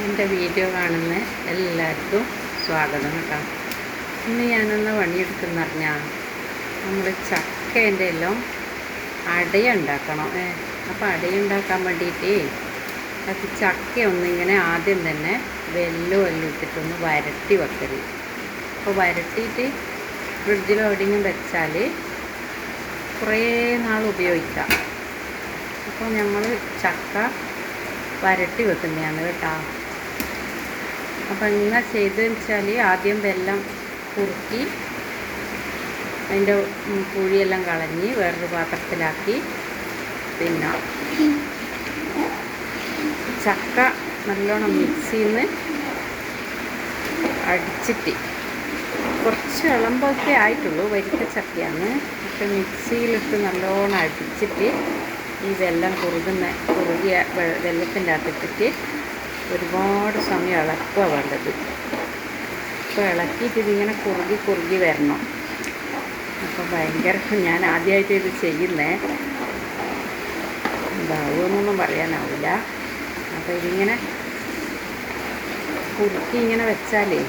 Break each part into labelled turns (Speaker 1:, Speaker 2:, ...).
Speaker 1: എന്റെ വീഡിയോ കാണുന്ന എല്ലാവർക്കും സ്വാഗതം കേട്ടോ. ഇന്ന് ഞാനൊന്ന് പണിയെടുക്കുന്ന പറഞ്ഞാൽ നമ്മൾ ചക്കേന്റെ എല്ലാം അടയുണ്ടാക്കണം ഏ അപ്പോൾ അടയുണ്ടാക്കാൻ വേണ്ടിയിട്ടേ അത് ചക്ക ഒന്നിങ്ങനെ ആദ്യം തന്നെ വെല്ലോ എല്ലാം ഇട്ടിട്ടൊന്ന് വരട്ടി വെക്കരുത് അപ്പോൾ വരട്ടിയിട്ട് ഫ്രിഡ്ജിൽ എവിടെയെങ്കിലും വെച്ചാൽ കുറേ നാൾ ഉപയോഗിക്കാം. അപ്പോൾ ഞങ്ങൾ ചക്ക വരട്ടി വെക്കുന്നതാണ് കേട്ടോ. അപ്പോൾ ഇങ്ങനെ ചെയ്തതെന്ന് വെച്ചാൽ ആദ്യം വെല്ലം കുറുക്കി അതിന്റെ പുഴിയെല്ലാം കളഞ്ഞ് വേറൊരു പാത്രത്തിലാക്കി. പിന്നെ ചക്ക നല്ലോണം മിക്സിയിൽ നിന്ന് അടിച്ചിട്ട് കുറച്ച് ഇളമ്പൊക്കെ ആയിട്ടുള്ളൂ വരിക്ക ചക്കയാണ്. പക്ഷെ മിക്സിയിലിട്ട് നല്ലോണം അടിച്ചിട്ട് ഈ വെള്ളം കുറുകുന്ന കുറുകിയ വെള്ളത്തിന്റെ അകത്തിട്ടിട്ട് ഒരുപാട് സമയം ഇളക്കുക വേണ്ടത്. അപ്പോൾ ഇളക്കിയിട്ട് ഇതിങ്ങനെ കുറുകി കുറുകി വരണം. അപ്പോൾ ഭയങ്കര ഞാൻ ആദ്യമായിട്ട് ഇത് ചെയ്യുന്നേ. എന്താവുമെന്നൊന്നും പറയാനാവില്ല അപ്പോൾ ഇതിങ്ങനെ കുറുക്കി ഇങ്ങനെ വെച്ചാലേ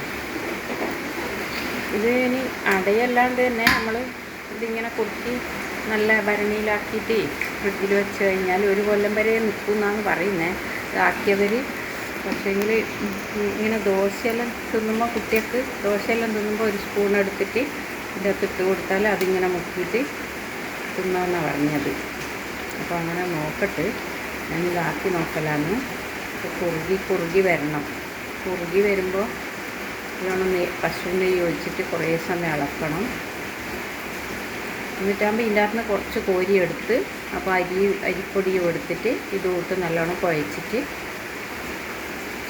Speaker 1: ഇത് ഇനി അടയല്ലാണ്ട് തന്നെ നമ്മൾ ഇതിങ്ങനെ കുറുക്കി നല്ല ഭരണിയിലാക്കിയിട്ട് ഫ്രിഡ്ജിൽ വെച്ച് കഴിഞ്ഞാൽ ഒരു കൊല്ലം വരെ നിൽക്കും എന്നാണ് പറയുന്നത് ഇതാക്കിയവർ പക്ഷേങ്കിൽ ഇങ്ങനെ ദോശയെല്ലാം തിന്നുമ്പോൾ കുട്ടികൾക്ക് ദോശയെല്ലാം തിന്നുമ്പോൾ ഒരു സ്പൂൺ എടുത്തിട്ട് ഇതൊക്കെ അകത്ത് ഇട്ട് കൊടുത്താൽ അതിങ്ങനെ മുക്കിയിട്ട് തിന്നാമെന്നാണ് പറഞ്ഞത്. അപ്പോൾ അങ്ങനെ നോക്കട്ട്. ഞാൻ ഇതാക്കി നോക്കലാണ് കുറുകി കുറുകി വരണം. കുറുകി വരുമ്പോൾ നല്ലോണം പശുവിനെ ഒഴിച്ചിട്ട് കുറേ സമയം ഇളക്കണം. എന്നിട്ടാകുമ്പോൾ ഇതിന്റെ അകത്ത് കുറച്ച് കോരി എടുത്ത് അപ്പോൾ അരി അരിപ്പൊടിയും എടുത്തിട്ട് ഇതുകൂട്ട് നല്ലോണം കുഴച്ചിട്ട്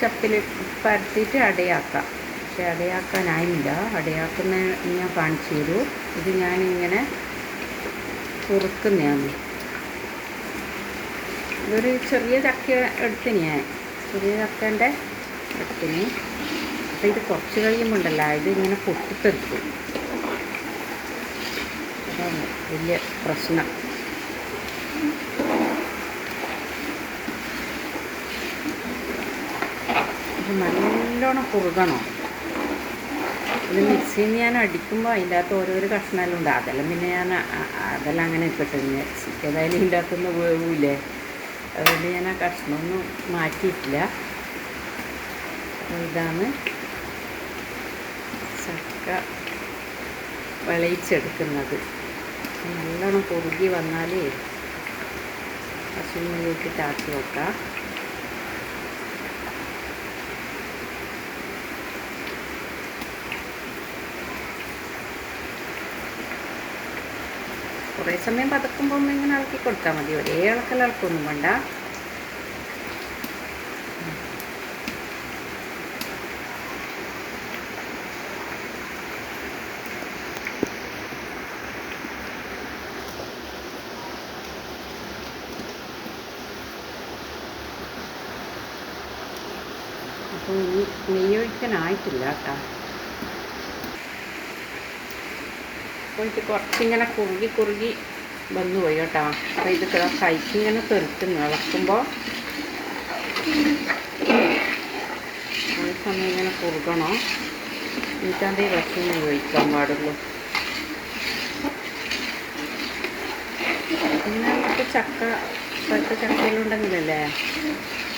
Speaker 1: ചപ്പിൽ പരത്തിയിട്ട് അടയാക്കാം. പക്ഷെ അടയാക്കാനായില്ല. അടയാക്കുന്ന ഞാൻ കാണിച്ചു തരൂ ഇത് ഞാനിങ്ങനെ കുറുക്കുന്നതാണ്. ഇതൊരു ചെറിയ ചക്ക എടുത്തിന് ഞാൻ. ചെറിയ ചക്കേന്റെ എടുത്തിന്. അപ്പോൾ ഇത് കുറച്ച് കഴിയുമ്പോണ്ടല്ല ഇത് ഇങ്ങനെ പൊട്ടിത്തെറിക്കും. അതാണ് വലിയ പ്രശ്നം. നല്ലോണം കുറുകണം. ഇത് മിക്സിയിൽ ഞാൻ അടിക്കുമ്പോൾ അതിന്റെ അകത്ത് ഓരോരോ കഷ്ണമെല്ലാം ഉണ്ട്. അതെല്ലാം പിന്നെ ഞാൻ അതെല്ലാം അങ്ങനെ ഇട്ടിട്ട് ഏതായാലും ഇതിന്റെ അകത്തൊന്ന് വേവില്ലേ? അതുകൊണ്ട് ഞാൻ ആ കഷ്ണമൊന്നും മാറ്റിയിട്ടില്ല. ഇതാണ് ചക്ക വിളയിച്ചെടുക്കുന്നത്. നല്ലോണം കുറുകി വന്നാലേ പശുവിനിലേക്ക് ആക്കി വെക്കാം. കുറേ സമയം പതക്കുമ്പോൾ ഒന്ന് ഇങ്ങനെ ഇളക്കി കൊടുത്താൽ മതി. ഒരേ ഇളക്കൽ ഇളക്കൊന്നും വേണ്ട. അപ്പോൾ ഈ നെയ്യ് ഒഴിക്കാനായിട്ടില്ല കേട്ടോ. അപ്പോൾ ഇത് കുറച്ചിങ്ങനെ കുറുകി കുറുകി വന്നു പോയി കേട്ടോ. അപ്പോൾ ഇത് കൈക്കിങ്ങനെ തെറുക്കുന്നു ഇളക്കുമ്പോൾ സമയം ഇങ്ങനെ കുറുകണം. എന്നിട്ടാണ്ട് ഈ ഭക്ഷണം ഉപയോഗിക്കാൻ പാടുള്ളൂ. പിന്നെ നമുക്ക് ചക്ക ഇപ്പോഴത്തെ ചക്കയിലുണ്ടെങ്കിലല്ലേ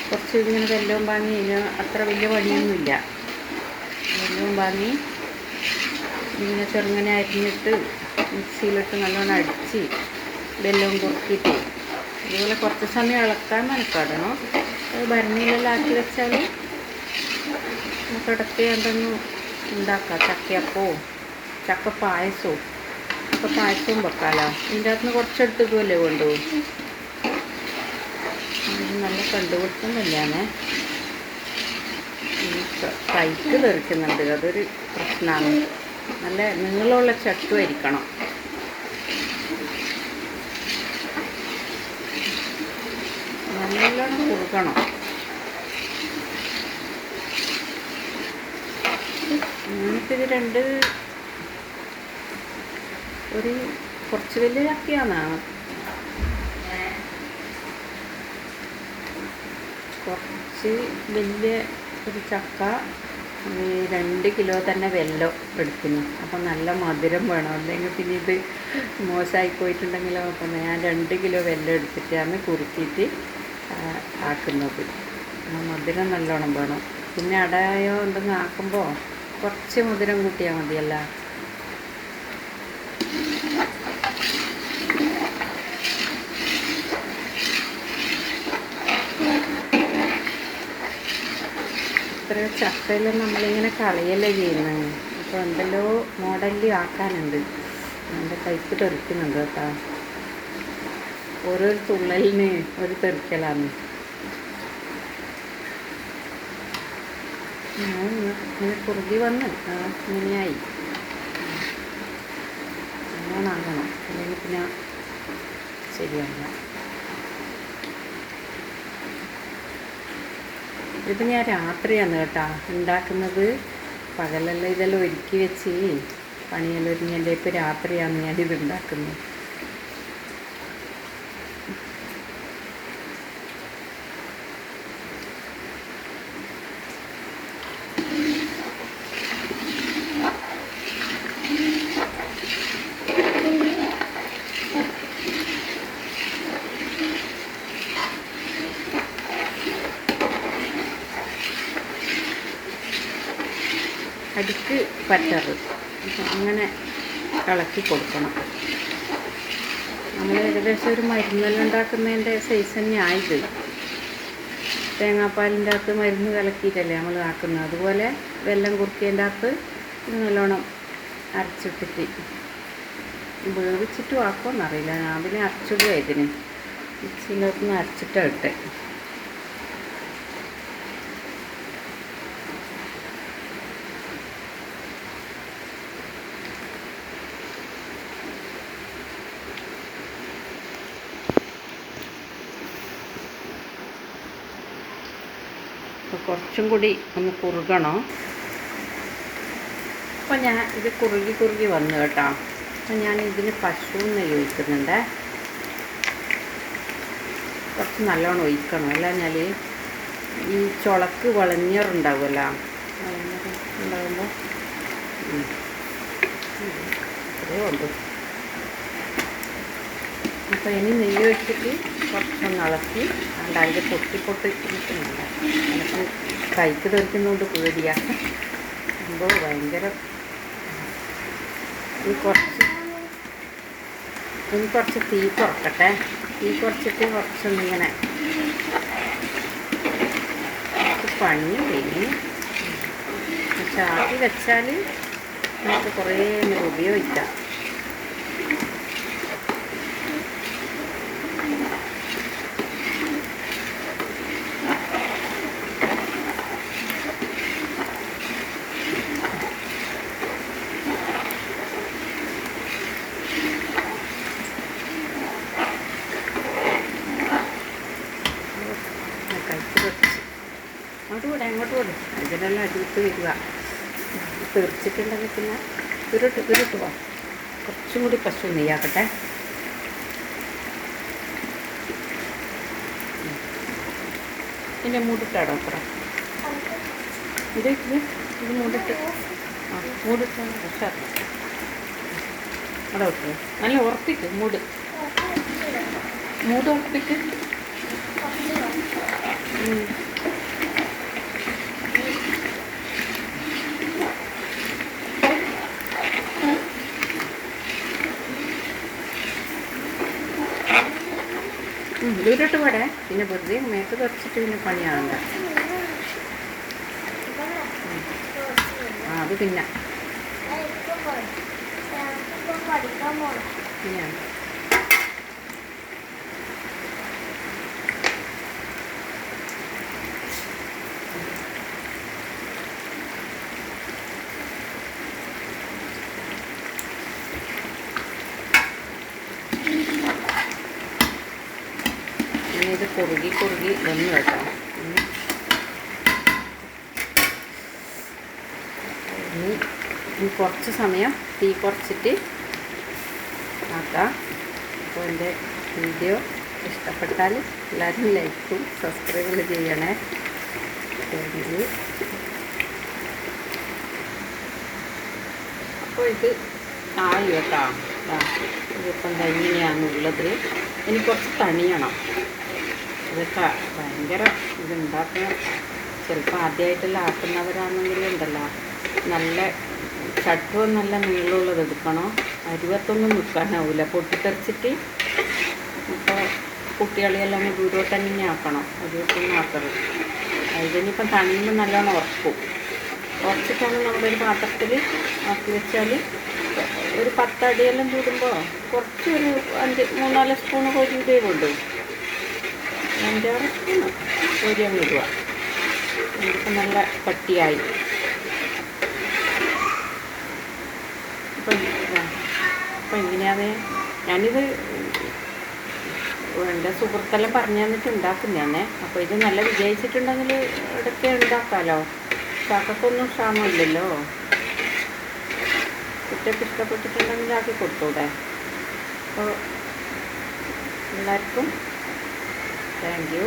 Speaker 1: കുറച്ച് ഇങ്ങനെ വെല്ലവും വാങ്ങി അത്ര വലിയ പണിയൊന്നുമില്ല. വെല്ലവും വാങ്ങി ഇങ്ങനെ ചെറുങ്ങനെ അരിഞ്ഞിട്ട് മിക്സിയിലിട്ട് നല്ലോണം അടിച്ച് ഇതെല്ലാം കുറുക്കിയിട്ട് ഇതുപോലെ കുറച്ച് സമയം ഇളക്കാൻ മനക്കാടണം അത് ഭരണിയിലെല്ലാം ആക്കി വെച്ചാൽ നമുക്ക് ഇടയ്ക്ക് ഉണ്ടാക്കാം. ചക്കയപ്പവും ചക്ക പായസവും ചക്ക പായസവും വെക്കാമല്ലോ ഇതിന്റെ അകത്ത് നിന്ന് കുറച്ചെടുത്തിട്ടുമല്ലേ കൊണ്ടുപോകും നല്ല കണ്ടുപിടുത്തം തന്നെയാണ്. ഈ ക- കൈക്ക് തെറിക്കുന്നുണ്ട്. അതൊരു പ്രശ്നമാണ്. നല്ല നീളമുള്ള ചട്ടുമായിരിക്കണം നല്ലോണം നല്ല കുറുക്കണം ഇത് രണ്ട് ഒരു കുറച്ച് വലിയ ചക്കയാണ് കുറച്ച് വലിയ ഒരു ചക്ക രണ്ട് കിലോ തന്നെ വെല്ലം എടുക്കുന്നു. അപ്പം നല്ല മധുരം വേണം. അല്ലെങ്കിൽ പിന്നെ ഇത് മോശമായി പോയിട്ടുണ്ടെങ്കിലോ അപ്പം ഞാൻ രണ്ട് കിലോ വെല്ലം എടുത്തിട്ടാണ് കുറുക്കിയിട്ട് ആക്കുന്നത്. മധുരം നല്ലോണം വേണം. പിന്നെ അടയോ എന്തെങ്കിലും ആക്കുമ്പോൾ കുറച്ച് മധുരം കൂട്ടിയാൽ മതിയല്ല. ഇത്ര ചക്കയെല്ലാം നമ്മളിങ്ങനെ കളയല്ലേ ചെയ്യുന്നത് അപ്പോൾ എന്തെല്ലോ മോഡലിൽ ആക്കാനുണ്ട്. എന്റെ കൈക്ക് തെറിക്കുന്നുണ്ട് കേട്ടോ. ഓരോ തുള്ളലിന് ഒരു തെറിക്കലാണ്. ഞാൻ ഇങ്ങ- ഇങ്ങനെ കുറുകി വന്ന് ഇങ്ങനെയായി. അങ്ങനെ ആകണം. അല്ലെങ്കിൽ പിന്നെ ശരിയാവില്ല. ഇത് ഞാൻ രാത്രിയാണ് കേട്ടോ ഉണ്ടാക്കുന്നത്. പകലെല്ലാം ഇതെല്ലാം ഒരുക്കി വെച്ച് പണിയെല്ലാം ഒരുങ്ങി എന്റെ ഇപ്പോൾ രാത്രിയാണ് ഞാനിത് ഉണ്ടാക്കുന്നത്. പറ്ററ് അങ്ങനെ ഇളക്കി കൊടുക്കണം. നമ്മൾ ഏകദേശം ഒരു മരുന്നെല്ലാം ഉണ്ടാക്കുന്നതിന്റെ സൈസ് തന്നെ ആയത് തേങ്ങാപ്പാലിന്റെ അകത്ത് മരുന്ന് കലക്കിയിട്ടല്ലേ നമ്മൾ ആക്കുന്നത്. അതുപോലെ വെല്ലം കുറുക്കിയതിന്റെ അകത്ത് നല്ലോണം അരച്ചിട്ടിട്ട് വേവിച്ചിട്ടും ആക്കുമെന്നറിയില്ല ഞാൻ പിന്നെ അരച്ചിടുക ഇതിന്. മിക്സിയിലൊന്ന് അരച്ചിട്ടാണ് കുറച്ചും കൂടി ഒന്ന് കുറുകണം. അപ്പോൾ ഞാൻ ഇത് കുറുകി കുറുകി വന്നു കേട്ടോ. അപ്പോൾ ഞാൻ ഇതിന് പശു നെയ്യ് ഒഴിക്കുന്നുണ്ട്. കുറച്ച് നല്ലോണം ഒഴിക്കണം. അല്ല ഞാൻ ഈ ചുളക്ക് വളഞ്ഞറുണ്ടാവുമല്ലോ വളഞ്ഞറുണ്ടാകുമ്പോൾ ഇത്രയേ ഉള്ളൂ. അപ്പോൾ ഇനി നെയ്യ് വെച്ചിട്ട് കുറച്ചൊന്ന് ഇളക്കി അണ്ട് അതിന്റെ പൊട്ടി പൊട്ടി നിൽക്കുന്നുണ്ട് എനിക്ക് കൈക്ക് തെറിക്കുന്നതുകൊണ്ട് പേടിയാണ് എന്തോ ഭയങ്കര ഇനി കുറച്ച് ഇനി കുറച്ച് തീ കുറക്കട്ടെ. തീ കുറച്ചിട്ട് കുറച്ചൊന്നിങ്ങനെ പണി ഇനി പക്ഷെ ആക്കി വെച്ചാൽ നമുക്ക് കുറേ ഉപയോഗിക്കാം കഴിച്ച് കുറച്ച് അങ്ങോട്ട് വിടാം അങ്ങോട്ട് വിടും അതിനെല്ലാം അടിയിട്ട് വരിക. തീർച്ചിട്ടുണ്ടെങ്കിൽ പിന്നെ ഉരുട്ട് ഉരുട്ട് പോവാം കുറച്ചും കൂടി പശു നെയ്യാക്കട്ടെ പിന്നെ മൂടിട്ടാടോ അത്ര. ഇത് ഇത് മൂടിട്ട്. ആ മൂടിട്ടാണ് ഉഷാർ അവിടെ വെക്കുക നല്ല ഉറപ്പിക്ക് മൂട്. മൂട് ഉറപ്പിക്ക്. ഇതിലോട്ട് പോടെ. പിന്നെ വെറുതെ മേത്ത് കുറച്ചിട്ട് പിന്നെ പണിയാകണ്ട ആ അത് പിന്നെ
Speaker 2: പഠിക്കാൻ പോണം.
Speaker 1: കുറുകി കുറുകി വന്നു കേട്ടോ. ഇനി കുറച്ച് സമയം തീ കുറച്ചിട്ട് ആക്കാം. അപ്പോൾ എന്റെ വീഡിയോ ഇഷ്ടപ്പെട്ടാൽ എല്ലാവരും ലൈക്കും സബ്സ്ക്രൈബും ചെയ്യണേ. താങ്ക് യു അപ്പോൾ ഇത് ആയി കേട്ടോ. ഇതിപ്പം കഴിഞ്ഞാണുള്ളത് ഇനി കുറച്ച് തണിയണം. ഇതൊക്കെ ഭയങ്കര ഇതുണ്ടാക്കുന്ന ചിലപ്പോൾ ആദ്യമായിട്ടുള്ള ആക്കുന്നവരാണെങ്കിൽ ഉണ്ടല്ലോ. നല്ല ചട്ടവും നല്ല നീളമുള്ളത് എടുക്കണം? അരുവത്തൊന്നും നിൽക്കാനാവില്ല പൊട്ടിത്തെറിച്ചിട്ട് ഇപ്പോൾ കുട്ടികളെയെല്ലാം ദൂരോട്ട് തന്നെ ആക്കണം. അരുവത്തൊന്നും ആക്കരുത്. അതിനിപ്പം തണിയുമ്പോൾ നല്ലോണം ഉറക്കും. ഉറച്ചിട്ടാണ് നമ്മളൊരു പാത്രത്തിൽ ആക്കി വെച്ചാൽ ഒരു പത്തടിയെല്ലാം ചൂടുമ്പോൾ കുറച്ചൊരു അഞ്ച് മൂന്നാൽ സ്പൂണ് ഇതേ കൊണ്ടു അഞ്ചാറ് സ്പൂണ് ഇടുക. നമുക്ക് നല്ല കട്ടിയായി അപ്പം അപ്പം ഞാനിത് എന്റെ സുഹൃത്തെല്ലാം പറഞ്ഞു തന്നിട്ട് ഉണ്ടാക്കുന്നതാണ്. അപ്പോൾ ഇത് നല്ല വിജയിച്ചിട്ടുണ്ടെങ്കിൽ ഇടയ്ക്ക് ഉണ്ടാക്കാമല്ലോ ചാക്കക്കൊന്നും ക്ഷാമമില്ലല്ലോ. കുട്ടിയൊക്കെ ഇഷ്ടപ്പെട്ടിട്ടുണ്ടെങ്കിൽ ആക്കി കൊടുത്തൂടെ. അപ്പോൾ എല്ലാവർക്കും താങ്ക് യു